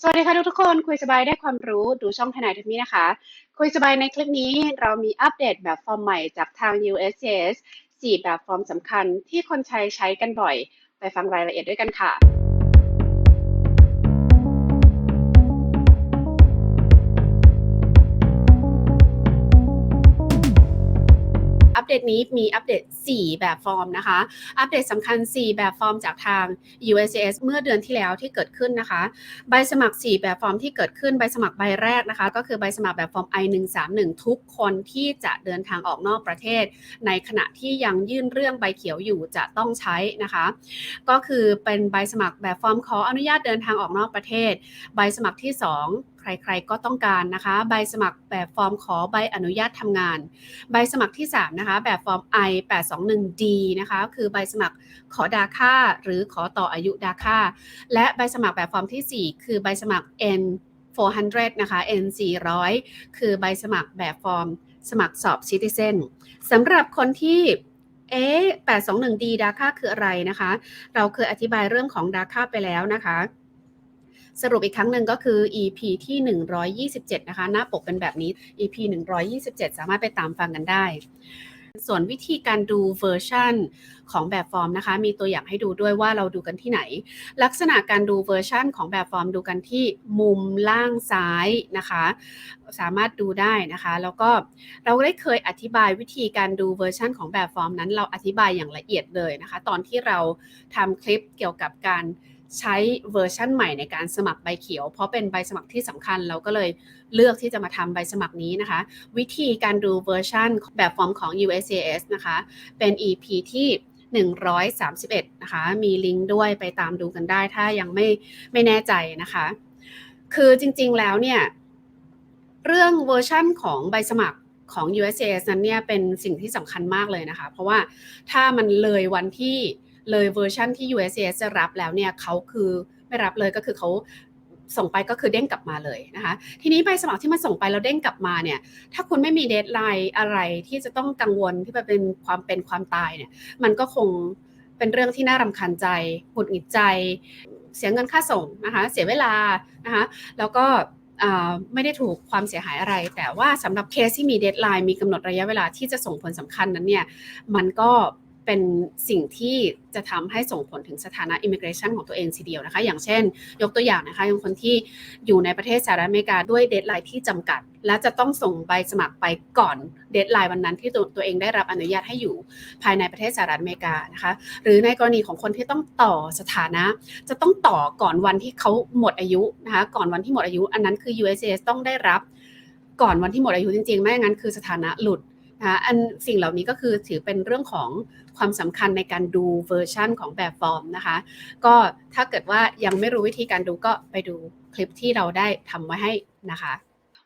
สวัสดีค่ะทุกทุกคนคุยสบายได้ความรู้ดูช่องทนายทุกนี้นะคะ คุยสบายในคลิปนี้เรามีอัปเดตแบบฟอร์มใหม่จากทาง USCS 4 แบบฟอร์มสำคัญที่คนใช้ใช้กันบ่อย ไปฟังรายละเอียดด้วยกันค่ะ ปเดตนี้มีอัปเดต 4 แบบฟอร์มนะคะ อัปเดตสำคัญ 4 แบบฟอร์มจากทาง USCS เมื่อเดือนที่แล้วที่เกิดขึ้นนะคะ ใบสมัคร 4 แบบฟอร์มที่เกิดขึ้นใบสมัครใบแรกนะคะ ก็คือใบสมัครแบบฟอร์ม I131 ทุกคนที่จะเดินทางออกนอกประเทศ ในขณะที่ยังยื่นเรื่องใบเขียวอยู่จะต้องใช้นะคะ ก็คือเป็นใบสมัครแบบฟอร์มขออนุญาตเดินทางออกนอกประเทศ ใบสมัครที่ 2 ใครๆก็ต้องการนะคะ ใบสมัครแบบฟอร์มขอใบอนุญาตทำงาน ใบสมัครที่ 3 นะคะ แบบฟอร์ม I 8 2 1 D นะคะ คือใบสมัครขอดาค่า หรือขอต่ออายุดาค่า และใบสมัครแบบฟอร์มที่ 4 คือใบสมัคร N 400 นะคะ N 400 คือใบสมัครแบบฟอร์ม สมัครสอบ Citizen สำหรับคนที่เอ๊ะ 821D ดาค่าคืออะไรนะคะ เราเคยอธิบายเรื่องของดาค่าไปแล้วนะคะ สรุปอีกครั้งหนึ่งก็คือ EP ที่ 127 นะคะ หน้าปกเป็นแบบนี้ EP 127 สามารถไปตามฟังกันได้ ส่วนวิธีการดูเวอร์ชันของแบบฟอร์มนะคะ มีตัวอย่างให้ดูด้วยว่าเราดูกันที่ไหน ลักษณะการดูเวอร์ชันของแบบฟอร์มดูกันที่มุมล่างซ้ายนะคะ สามารถดูได้นะคะ แล้วก็เราได้เคยอธิบายวิธีการดูเวอร์ชันของแบบฟอร์มนั้น เราอธิบายอย่างละเอียดเลยนะคะ ตอนที่เราทำคลิปเกี่ยวกับการ ใช้เวอร์ชันใหม่ในการสมัครใบเขียว เพราะเป็นใบสมัครที่สำคัญเราก็เลยเลือกที่จะมาทำใบสมัครนี้นะคะ วิธีการดูเวอร์ชันแบบฟอร์มของ USCIS นะคะ เป็น EP ที่ 131 นะคะ มีลิงก์ด้วยไปตามดูกันได้ถ้ายังไม่ไม่แน่ใจนะคะ คือจริงๆแล้วเนี่ย เรื่องเวอร์ชั่นของใบสมัครของ USCIS นั้นเนี่ยเป็นสิ่งที่สำคัญมากเลยนะคะ เพราะว่าถ้ามันเลยวันที่ เลยเวอร์ชันที่ USCS จะรับแล้วเนี่ยเขาคือไม่รับเลยก็คือเขาส่งไปก็คือเด้งกลับมาเลยนะคะ ทีนี้ใบสมัครที่มันส่งไปแล้วเด้งกลับมาเนี่ย ถ้าคุณไม่มีเดทไลน์อะไรที่จะต้องกังวลที่เป็นความเป็นความตายเนี่ย มันก็คงเป็นเรื่องที่น่ารำคาญใจหงุดหงิดใจ เสียเงินค่าส่งนะคะ เสียเวลานะคะ แล้วก็ไม่ได้ถูกความเสียหายอะไร แต่ว่าสำหรับเคสที่มีเดทไลน์มีกำหนดระยะเวลาที่จะส่งผลสำคัญนั้นเนี่ย มันก็ เป็นสิ่งที่จะทำให้ส่งผลถึงสถานะ immigration ของตัวเองทีเดียวนะคะ อย่างเช่น ยกตัวอย่างนะคะอย่างคนที่อยู่ในประเทศสหรัฐอเมริกาด้วยเดทไลน์ที่จำกัด และจะต้องส่งใบสมัครไปก่อนเดทไลน์วันนั้นที่ตัวตัวเองได้รับอนุญาตให้อยู่ภายในประเทศสหรัฐอเมริกานะคะหรือในกรณีของคนที่ต้องต่อสถานะ จะต้องต่อก่อนวันที่เขาหมดอายุนะคะก่อนวันที่หมดอายุ อันนั้นคือ USCIS ต้องได้รับก่อนวันที่หมดอายุจริงๆ ไม่างนั้นคือสถานะหลุด นะอันสิ่งเหล่านี้ก็คือถือเป็นเรื่องของความสำคัญในการดูเวอร์ชันของแบบฟอร์มนะคะ ก็ถ้าเกิดว่ายังไม่รู้วิธีการดูก็ไปดูคลิปที่เราได้ทำไว้ให้นะคะ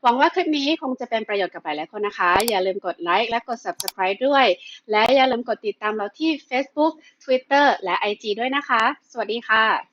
หวังว่าคลิปนี้คงจะเป็นประโยชน์กับหลายๆคนนะคะ อย่าลืมกดไลค์และกด subscribe ด้วย และอย่าลืมกดติดตามเราที่ Facebook Twitter และ IG ด้วยนะคะ สวัสดีค่ะ